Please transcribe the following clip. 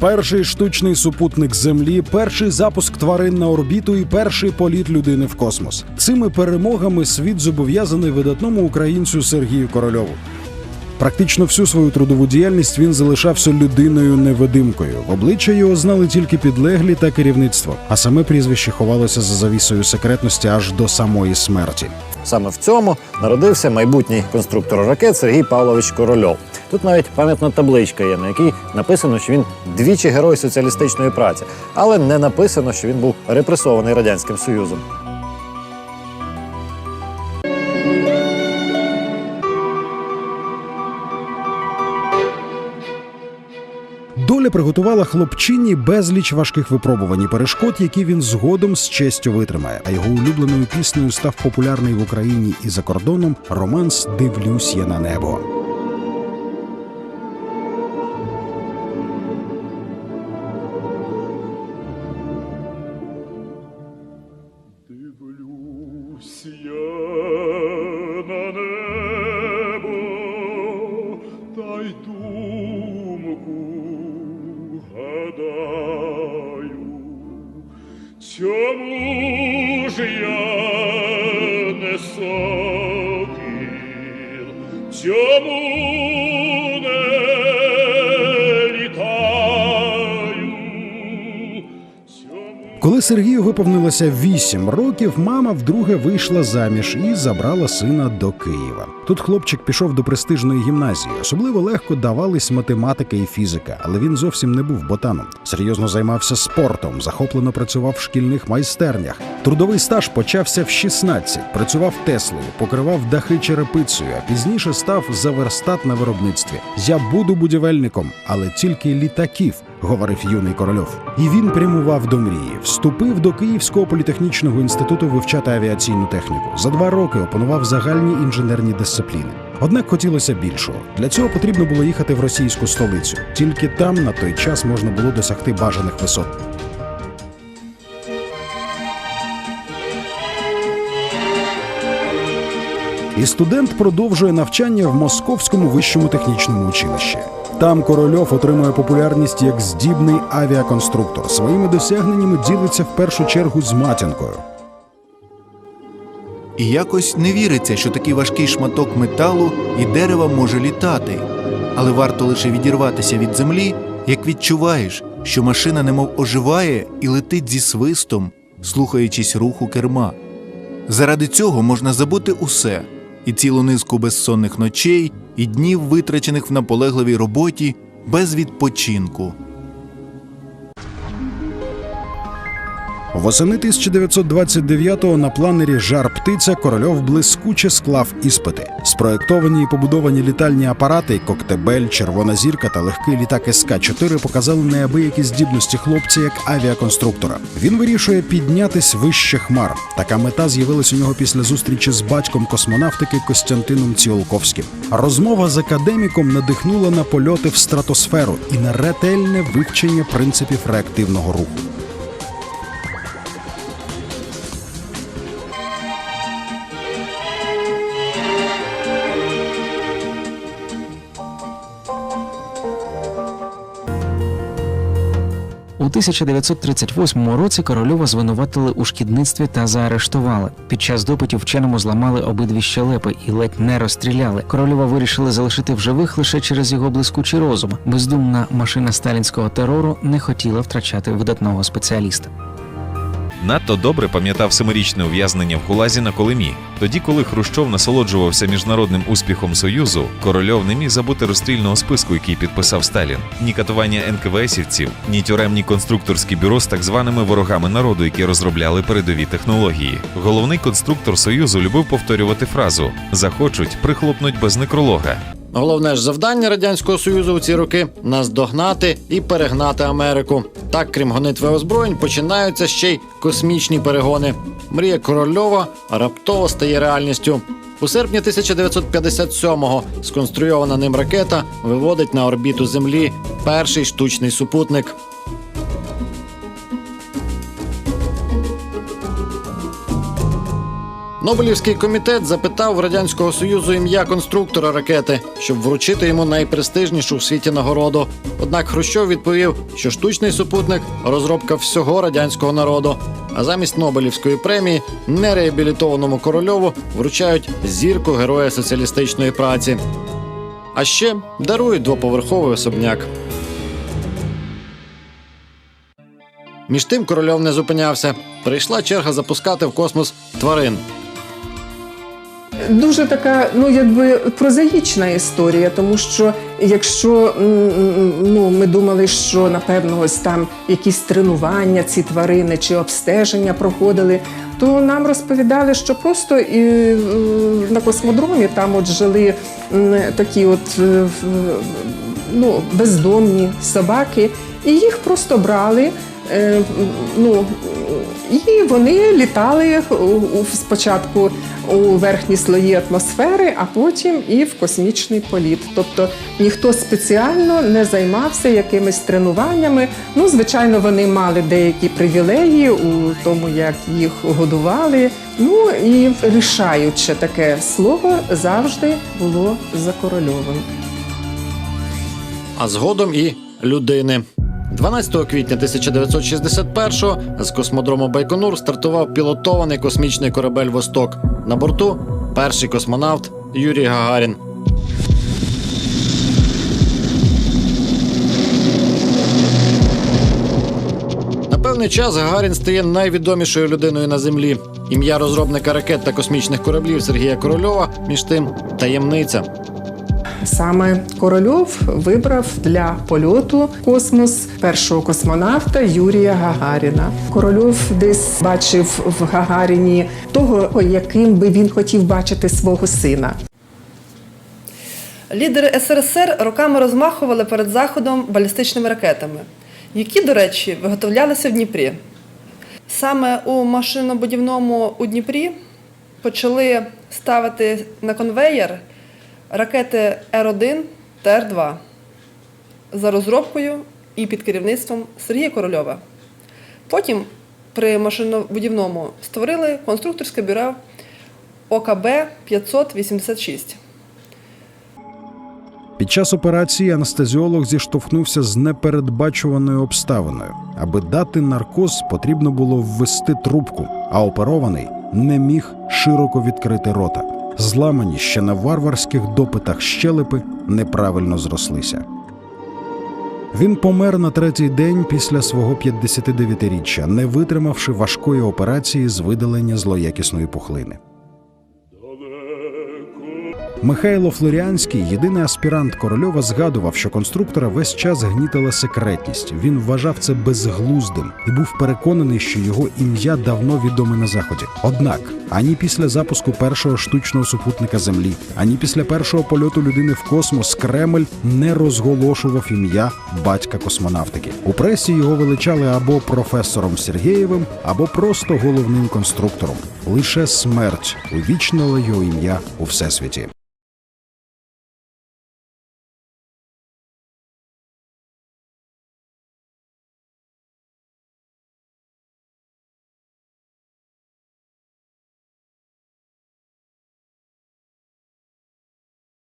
Перший штучний супутник Землі, перший запуск тварин на орбіту і перший політ людини в космос. Цими перемогами світ зобов'язаний видатному українцю Сергію Корольову. Практично всю свою трудову діяльність він залишався людиною невидимкою. Обличчя його знали тільки підлеглі та керівництво, а саме прізвище ховалося за завісою секретності аж до самої смерті. Саме в цьому народився майбутній конструктор ракет Сергій Павлович Корольов. Тут навіть пам'ятна табличка є, на якій написано, що він двічі герой соціалістичної праці, але не написано, що він був репресований радянським союзом. Доля приготувала хлопчині безліч важких випробувань і перешкод, які він згодом з честю витримає. А його улюбленою піснею став популярний в Україні і за кордоном романс Дивлюсь я на небо. Дивлюсь я на небо, та й думку гадаю, чому ж я не сокіл, чому Коли Сергію виповнилося 8 років, мама вдруге вийшла заміж і забрала сина до Києва. Тут хлопчик пішов до престижної гімназії. Особливо легко давались математика і фізика, але він зовсім не був ботаном. Серйозно займався спортом, захоплено працював в шкільних майстернях. Трудовий стаж почався в 16, працював Теслою, покривав дахи черепицею, а пізніше став за верстат на виробництві. Я буду будівельником, але тільки літаків говорив юний корольов. І він прямував до мрії. Вступив до Київського політехнічного інституту вивчати авіаційну техніку. За два роки опанував загальні інженерні дисципліни. Однак хотілося більшого. Для цього потрібно було їхати в російську столицю. Тільки там на той час можна було досягти бажаних висот. І студент продовжує навчання в Московському вищому технічному училищі. Там Корольов отримує популярність як здібний авіаконструктор. Своїми досягненнями ділиться в першу чергу з матінкою. І якось не віриться, що такий важкий шматок металу і дерева може літати. Але варто лише відірватися від землі, як відчуваєш, що машина немов оживає і летить зі свистом, слухаючись руху керма. Заради цього можна забути усе і цілу низку безсонних ночей, і днів, витрачених в наполегливій роботі, без відпочинку. Восени 1929-го на планері Жар птиця Корольов блискуче склав іспити. Спроєктовані і побудовані літальні апарати Коктебель, Червона зірка та легкий літак СК-4 показали неабиякі здібності хлопця як авіаконструктора. Він вирішує піднятись вище хмар. Така мета з'явилась у нього після зустрічі з батьком космонавтики Костянтином Ціолковським. Розмова з академіком надихнула на польоти в стратосферу і на ретельне вивчення принципів реактивного руху. 1938 році Корольова звинуватили у шкідництві та заарештували. Під час допитів вченому зламали обидві щелепи і ледь не розстріляли. Корольова вирішили залишити в живих лише через його блискучий розум. Бездумна машина сталінського терору не хотіла втрачати видатного спеціаліста. Надто добре пам'ятав семирічне ув'язнення в Гулазі на Колимі. Тоді, коли Хрущов насолоджувався міжнародним успіхом Союзу, Корольов не міг забути розстрільного списку, який підписав Сталін, ні катування НКВСівців, ні тюремні конструкторські бюро з так званими ворогами народу, які розробляли передові технології. Головний конструктор Союзу любив повторювати фразу: захочуть, прихлопнуть без некролога. Головне ж завдання радянського союзу у ці роки наздогнати і перегнати Америку. Так, крім гонитви озброєнь, починаються ще й космічні перегони. Мрія Корольова раптово стає реальністю. У серпні 1957-го сконструйована ним ракета виводить на орбіту Землі перший штучний супутник. Нобелівський комітет запитав радянського союзу ім'я конструктора ракети, щоб вручити йому найпрестижнішу в світі нагороду. Однак Хрущов відповів, що штучний супутник розробка всього радянського народу. А замість Нобелівської премії нереабілітованому корольову вручають зірку героя соціалістичної праці. А ще дарують двоповерховий особняк. Між тим корольов не зупинявся. Прийшла черга запускати в космос тварин. Дуже така, ну якби прозаїчна історія, тому що якщо ну, ми думали, що напевно ось там якісь тренування ці тварини чи обстеження проходили, то нам розповідали, що просто і, на космодромі там от жили такі от е, ну, бездомні собаки, і їх просто брали. е, Ну, і вони літали спочатку у верхні слої атмосфери, а потім і в космічний політ. Тобто ніхто спеціально не займався якимись тренуваннями. Ну, звичайно, вони мали деякі привілеї у тому, як їх годували. Ну і рішаюче таке слово завжди було за корольовим. а згодом і людини. 12 квітня 1961-го з космодрому Байконур стартував пілотований космічний корабель Восток. На борту перший космонавт Юрій Гагарін. На певний час Гагарін стає найвідомішою людиною на землі. Ім'я розробника ракет та космічних кораблів Сергія Корольова між тим таємниця. Саме Корольов вибрав для польоту космос першого космонавта Юрія Гагаріна. Корольов десь бачив в Гагаріні того, яким би він хотів бачити свого сина. Лідери СРСР роками розмахували перед заходом балістичними ракетами, які, до речі, виготовлялися в Дніпрі. Саме у машинобудівному у Дніпрі почали ставити на конвеєр ракети Р-1 та Р-2 за розробкою і під керівництвом Сергія Корольова. Потім при машинобудівному створили конструкторське бюро ОКБ 586. Під час операції анестезіолог зіштовхнувся з непередбачуваною обставиною. Аби дати наркоз, потрібно було ввести трубку, а оперований не міг широко відкрити рота. Зламані ще на варварських допитах щелепи неправильно зрослися. Він помер на третій день після свого 59-річчя, не витримавши важкої операції з видалення злоякісної пухлини. Михайло Флоріанський, єдиний аспірант Корольова, згадував, що конструктора весь час гнітила секретність. Він вважав це безглуздим і був переконаний, що його ім'я давно відоме на заході. Однак ані після запуску першого штучного супутника Землі, ані після першого польоту людини в космос Кремль не розголошував ім'я батька космонавтики. У пресі його величали або професором Сергєєвим, або просто головним конструктором. Лише смерть увічнила його ім'я у всесвіті.